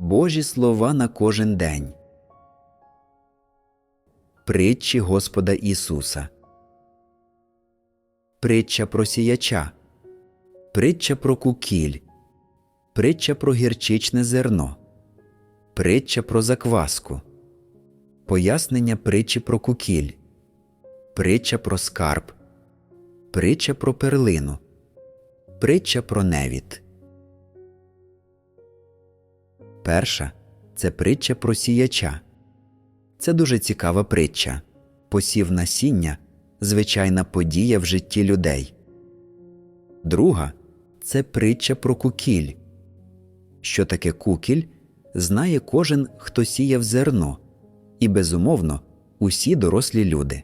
Божі слова на кожен день. Притчі Господа Ісуса. Притча про сіяча. Притча про кукіль. Притча про гірчичне зерно. Притча про закваску. Пояснення притчі про кукіль. Притча про скарб. Притча про перлину. Притча про невід. Перша це притча про сіяча. Це дуже цікава притча. Посів насіння звичайна подія в житті людей. Друга це притча про кукіль. Що таке кукіль, знає кожен, хто сіяв зерно, і, безумовно, усі дорослі люди.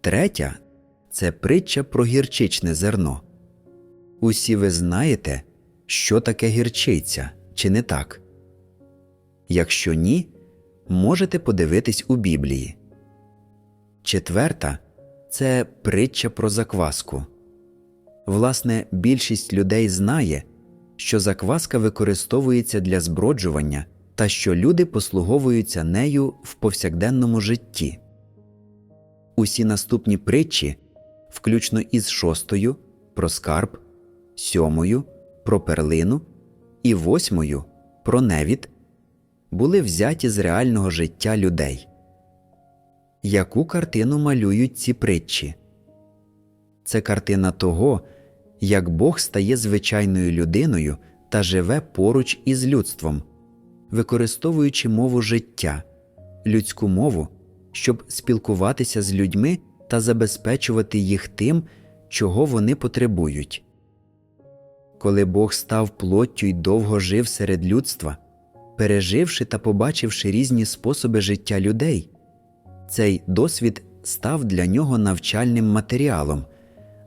Третя це притча про гірчичне зерно. Усі ви знаєте, що таке гірчиця, чи не так? Якщо ні, можете подивитись у Біблії. Четверта це притча про закваску. Власне, більшість людей знає, що закваска використовується для зброджування та що люди послуговуються нею в повсякденному житті. Усі наступні притчі, включно із шостою про скарб, сьомою про перлину і восьмою про невід, були взяті з реального життя людей. Яку картину малюють ці притчі? Це картина того, як Бог стає звичайною людиною та живе поруч із людством, використовуючи мову життя, людську мову, щоб спілкуватися з людьми та забезпечувати їх тим, чого вони потребують. Коли Бог став плоттю й довго жив серед людства, переживши та побачивши різні способи життя людей, цей досвід став для нього навчальним матеріалом,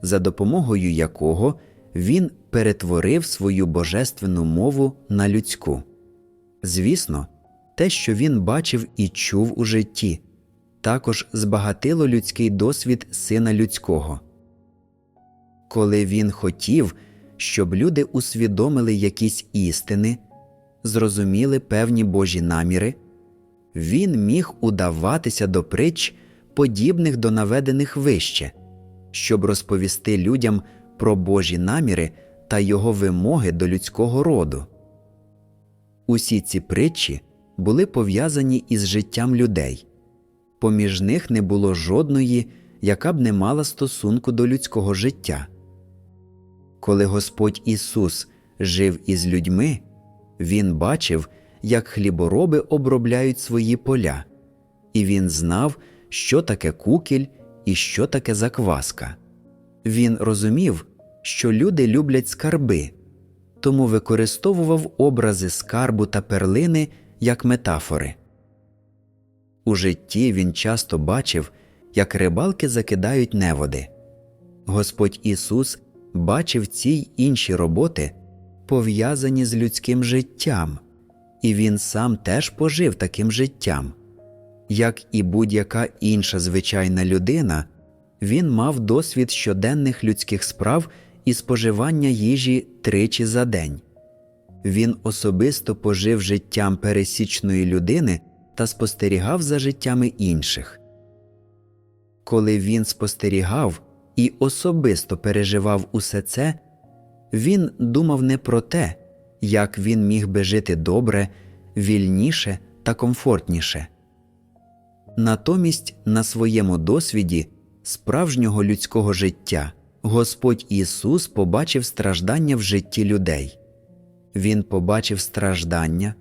за допомогою якого він перетворив свою божественну мову на людську. Звісно, те, що він бачив і чув у житті, також збагатило людський досвід сина людського. Коли він хотів, щоб люди усвідомили якісь істини, зрозуміли певні Божі наміри, він міг удаватися до притч, подібних до наведених вище, щоб розповісти людям про Божі наміри та його вимоги до людського роду. Усі ці притчі були пов'язані із життям людей, поміж них не було жодної, яка б не мала стосунку до людського життя. Коли Господь Ісус жив із людьми, Він бачив, як хлібороби обробляють свої поля, і він знав, що таке кукіль і що таке закваска. Він розумів, що люди люблять скарби, тому використовував образи скарбу та перлини як метафори. У житті він часто бачив, як рибалки закидають неводи. Господь Ісус бачив ці й інші роботи, пов'язані з людським життям, і він сам теж пожив таким життям. Як і будь-яка інша звичайна людина, він мав досвід щоденних людських справ і споживання їжі тричі за день. Він особисто пожив життям пересічної людини та спостерігав за життями інших. Коли він спостерігав і особисто переживав усе це, він думав не про те, як він міг би жити добре, вільніше та комфортніше. Натомість на своєму досвіді справжнього людського життя Господь Ісус побачив страждання в житті людей. Він побачив страждання,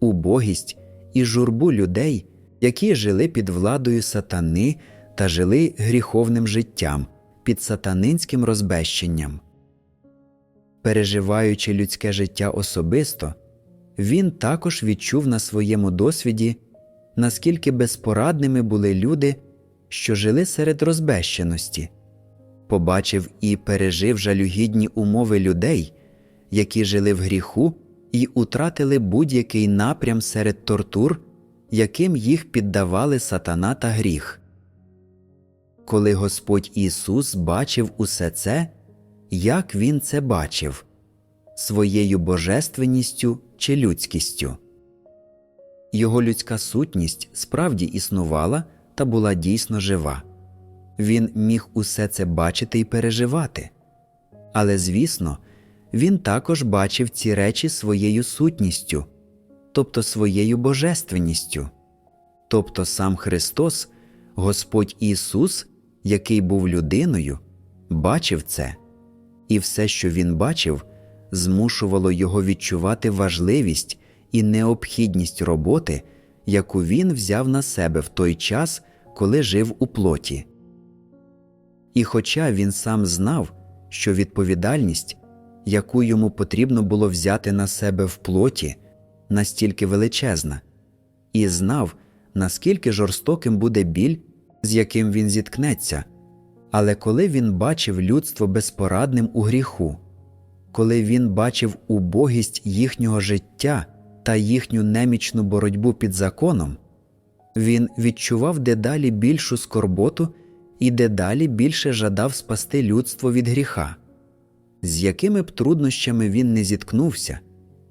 убогість і журбу людей, які жили під владою сатани та жили гріховним життям під сатанинським розбещенням. Переживаючи людське життя особисто, він також відчув на своєму досвіді, наскільки безпорадними були люди, що жили серед розбещеності, побачив і пережив жалюгідні умови людей, які жили в гріху і утратили будь-який напрям серед тортур, яким їх піддавали сатана та гріх. Коли Господь Ісус бачив усе це, як Він це бачив своєю божественністю чи людськістю. Його людська сутність справді існувала та була дійсно жива. Він міг усе це бачити і переживати. Але, звісно, він також бачив ці речі своєю сутністю, тобто своєю божественністю. Тобто сам Христос, Господь Ісус, який був людиною, бачив це, і все, що Він бачив, змушувало його відчувати важливість і необхідність роботи, яку він взяв на себе в той час, коли жив у плоті. І хоча він сам знав, що відповідальність, яку йому потрібно було взяти на себе в плоті, настільки величезна, і знав, наскільки жорстоким буде біль, з яким він зіткнеться, але коли він бачив людство безпорадним у гріху, коли він бачив убогість їхнього життя та їхню немічну боротьбу під законом, він відчував дедалі більшу скорботу і дедалі більше жадав спасти людство від гріха. З якими б труднощами він не зіткнувся,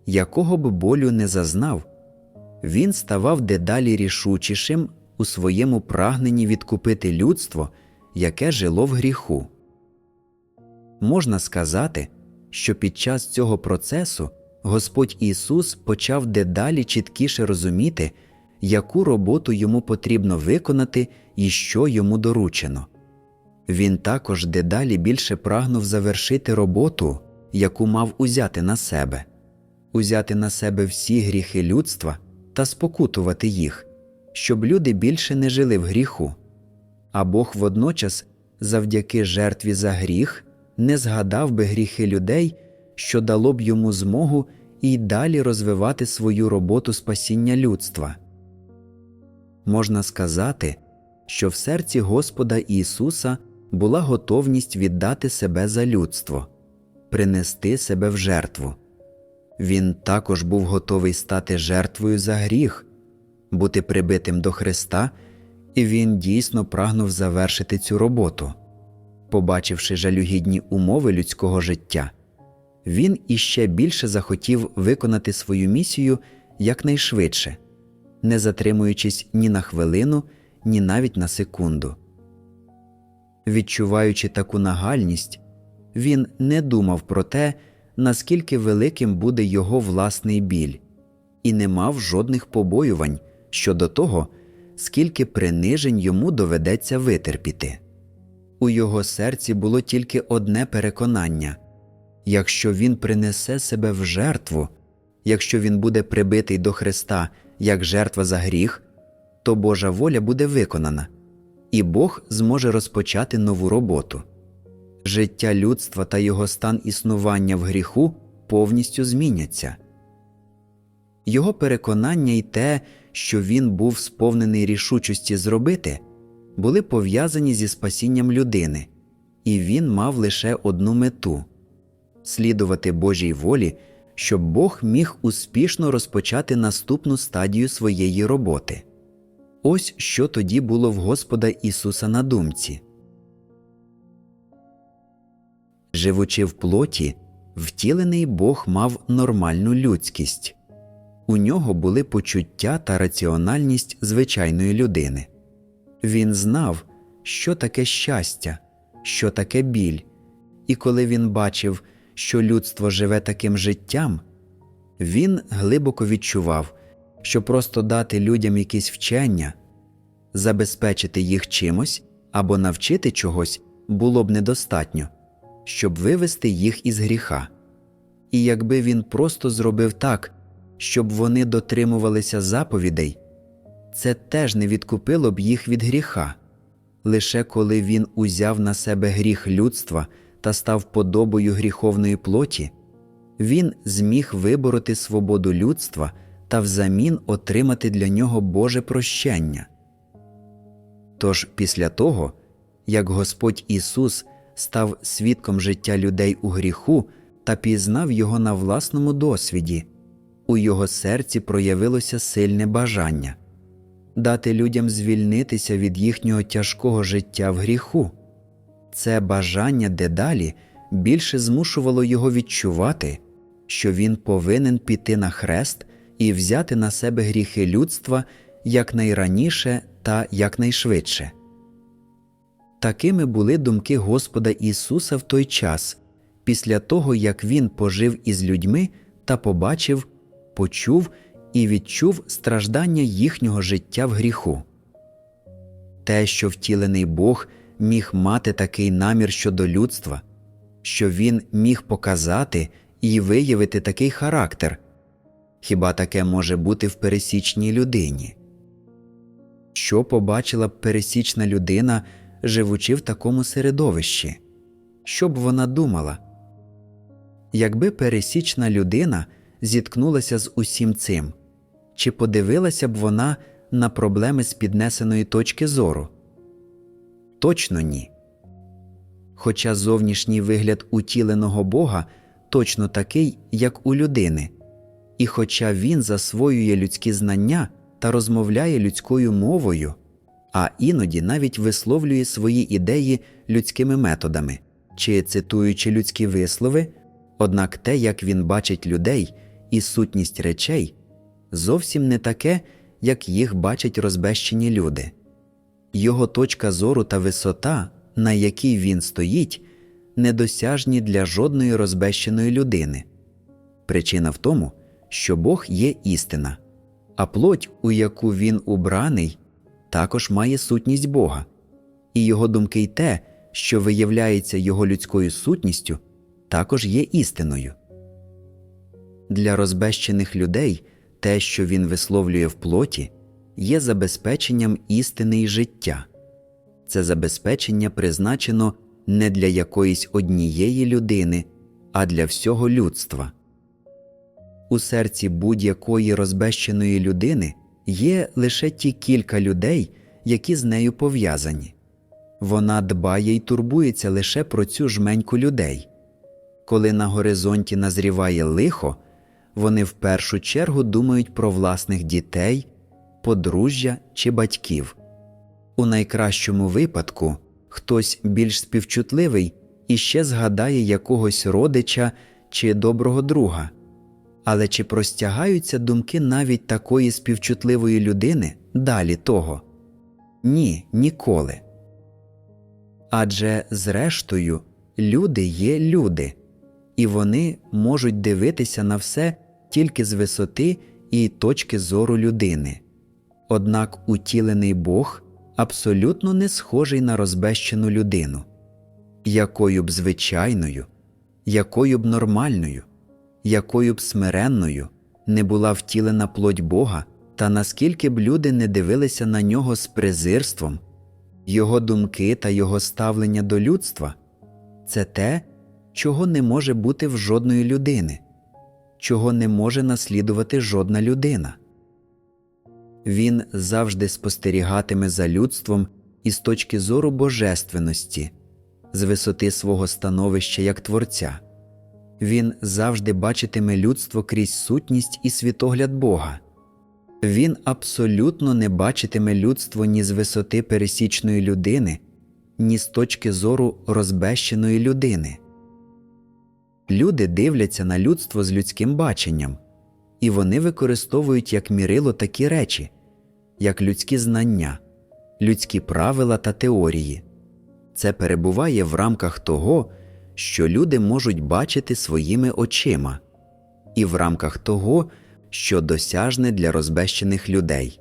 якого б болю не зазнав, він ставав дедалі рішучішим у своєму прагненні відкупити людство, яке жило в гріху. Можна сказати, що під час цього процесу Господь Ісус почав дедалі чіткіше розуміти, яку роботу йому потрібно виконати і що йому доручено. Він також дедалі більше прагнув завершити роботу, яку мав узяти на себе, узяти на себе всі гріхи людства та спокутувати їх, щоб люди більше не жили в гріху. А Бог водночас, завдяки жертві за гріх, не згадав би гріхи людей, що дало б йому змогу і далі розвивати свою роботу спасіння людства. Можна сказати, що в серці Господа Ісуса була готовність віддати себе за людство, принести себе в жертву. Він також був готовий стати жертвою за гріх, бути прибитим до Христа, і він дійсно прагнув завершити цю роботу. Побачивши жалюгідні умови людського життя, він іще більше захотів виконати свою місію якнайшвидше, не затримуючись ні на хвилину, ні навіть на секунду. Відчуваючи таку нагальність, він не думав про те, наскільки великим буде його власний біль, і не мав жодних побоювань щодо того, скільки принижень йому доведеться витерпіти. У його серці було тільки одне переконання якщо він принесе себе в жертву, якщо він буде прибитий до Христа як жертва за гріх, то Божа воля буде виконана, і Бог зможе розпочати нову роботу. Життя людства та його стан існування в гріху повністю зміняться. Його переконання й те, що він був сповнений рішучості зробити, були пов'язані зі спасінням людини, і він мав лише одну мету слідувати Божій волі, щоб Бог міг успішно розпочати наступну стадію своєї роботи. Ось що тоді було в Господа Ісуса на думці. Живучи в плоті, втілений Бог мав нормальну людськість. У нього були почуття та раціональність звичайної людини. Він знав, що таке щастя, що таке біль, і коли він бачив, що людство живе таким життям, він глибоко відчував, що просто дати людям якісь вчення, забезпечити їх чимось або навчити чогось було б недостатньо, щоб вивести їх із гріха. І якби він просто зробив так, щоб вони дотримувалися заповідей, це теж не відкупило б їх від гріха. Лише коли він узяв на себе гріх людства та став подобою гріховної плоті, він зміг вибороти свободу людства та взамін отримати для нього Боже прощення. Тож після того, як Господь Ісус став свідком життя людей у гріху та пізнав його на власному досвіді, у його серці проявилося сильне бажання дати людям звільнитися від їхнього тяжкого життя в гріху. Це бажання дедалі більше змушувало його відчувати, що він повинен піти на хрест і взяти на себе гріхи людства якнайраніше та якнайшвидше. Такими були думки Господа Ісуса в той час, після того як Він пожив із людьми та побачив, почув і відчув страждання їхнього життя в гріху. Те, що втілений Бог міг мати такий намір щодо людства, що Він міг показати і виявити такий характер, хіба таке може бути в пересічній людині? Що побачила б пересічна людина, живучи в такому середовищі? Що б вона думала? Якби пересічна людина зіткнулася з усім цим, чи подивилася б вона на проблеми з піднесеної точки зору? Точно ні. Хоча зовнішній вигляд утіленого Бога точно такий, як у людини, і хоча він засвоює людські знання та розмовляє людською мовою, а іноді навіть висловлює свої ідеї людськими методами чи цитуючи людські вислови, однак те, як він бачить людей і сутність речей, зовсім не таке, як їх бачать розбещені люди. Його точка зору та висота, на якій він стоїть, недосяжні для жодної розбещеної людини. Причина в тому, що Бог є істина, а плоть, у яку він убраний, також має сутність Бога, і його думки й те, що виявляється його людською сутністю, також є істиною. Для розбещених людей те, що він висловлює в плоті, є забезпеченням істини й життя. Це забезпечення призначено не для якоїсь однієї людини, а для всього людства. У серці будь-якої розбещеної людини є лише ті кілька людей, які з нею пов'язані. Вона дбає й турбується лише про цю жменьку людей. Коли на горизонті назріває лихо, вони в першу чергу думають про власних дітей, подружжя чи батьків. У найкращому випадку хтось більш співчутливий і ще згадає якогось родича чи доброго друга. Але чи простягаються думки навіть такої співчутливої людини далі того? Ні, ніколи. Адже, зрештою, люди є люди, і вони можуть дивитися на все тільки з висоти і точки зору людини. Однак утілений Бог абсолютно не схожий на розбещену людину, якою б звичайною, якою б нормальною, якою б смиренною не була втілена плоть Бога, та наскільки б люди не дивилися на нього з презирством, його думки та його ставлення до людства це те, чого не може бути в жодної людини, чого не може наслідувати жодна людина. Він завжди спостерігатиме за людством із точки зору божественності, з висоти свого становища як Творця. Він завжди бачитиме людство крізь сутність і світогляд Бога. Він абсолютно не бачитиме людство ні з висоти пересічної людини, ні з точки зору розбещеної людини. Люди дивляться на людство з людським баченням, і вони використовують як мірило такі речі, як людські знання, людські правила та теорії. Це перебуває в рамках того, що люди можуть бачити своїми очима, і в рамках того, що досяжне для розбещених людей.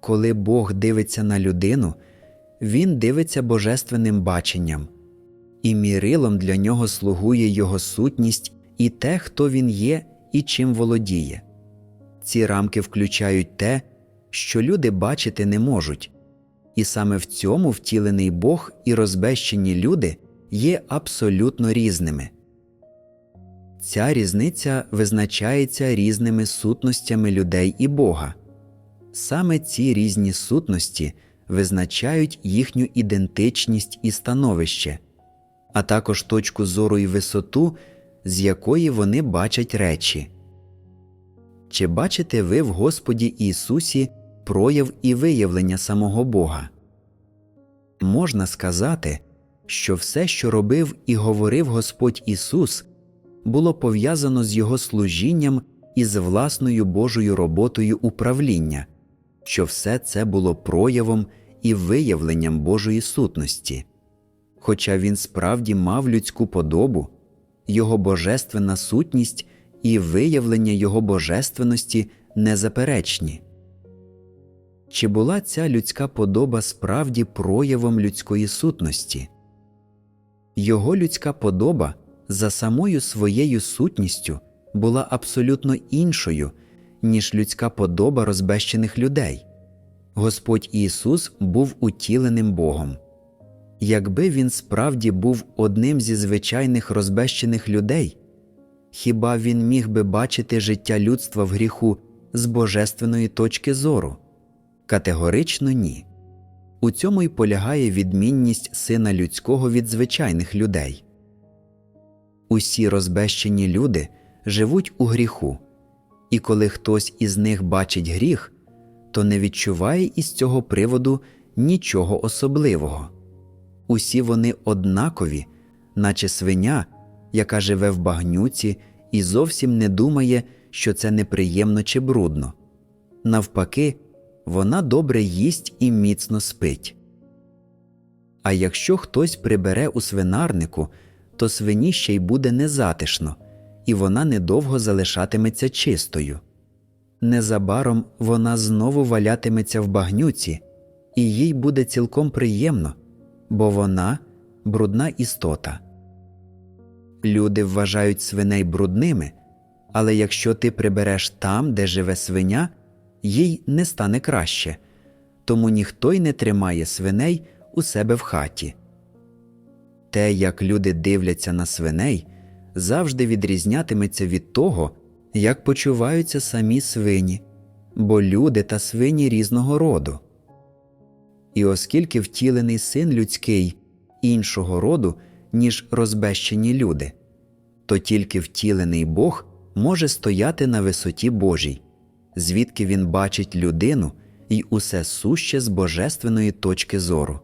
Коли Бог дивиться на людину, Він дивиться божественним баченням, і мірилом для нього слугує його сутність і те, хто він є і чим володіє. Ці рамки включають те, що люди бачити не можуть, і саме в цьому втілений Бог і розбещені люди є абсолютно різними. Ця різниця визначається різними сутностями людей і Бога. Саме ці різні сутності визначають їхню ідентичність і становище, а також точку зору і висоту, з якої вони бачать речі. Чи бачите ви в Господі Ісусі прояв і виявлення самого Бога? Можна сказати, що все, що робив і говорив Господь Ісус, було пов'язано з його служінням і з власною Божою роботою управління, що все це було проявом і виявленням Божої сутності. Хоча він справді мав людську подобу, його божественна сутність і виявлення його божественності незаперечні. Чи була ця людська подоба справді проявом людської сутності? Його людська подоба за самою своєю сутністю була абсолютно іншою, ніж людська подоба розбещених людей. Господь Ісус був утіленим Богом. Якби він справді був одним зі звичайних розбещених людей, хіба він міг би бачити життя людства в гріху з божественної точки зору? Категорично ні. У цьому й полягає відмінність сина людського від звичайних людей. Усі розбещені люди живуть у гріху, і коли хтось із них бачить гріх, то не відчуває із цього приводу нічого особливого. Усі вони однакові, наче свиня, яка живе в багнюці і зовсім не думає, що це неприємно чи брудно. Навпаки, вона добре їсть і міцно спить. А якщо хтось прибере у свинарнику, то свині ще й буде незатишно, і вона недовго залишатиметься чистою. Незабаром вона знову валятиметься в багнюці, і їй буде цілком приємно, бо вона брудна істота. Люди вважають свиней брудними, але якщо ти прибереш там, де живе свиня, їй не стане краще, тому ніхто й не тримає свиней у себе в хаті. Те, як люди дивляться на свиней, завжди відрізнятиметься від того, як почуваються самі свині, бо люди та свині різного роду. І оскільки втілений син людський іншого роду, ніж розбещені люди, то тільки втілений Бог може стояти на висоті Божій, звідки він бачить людину і усе суще з божественної точки зору.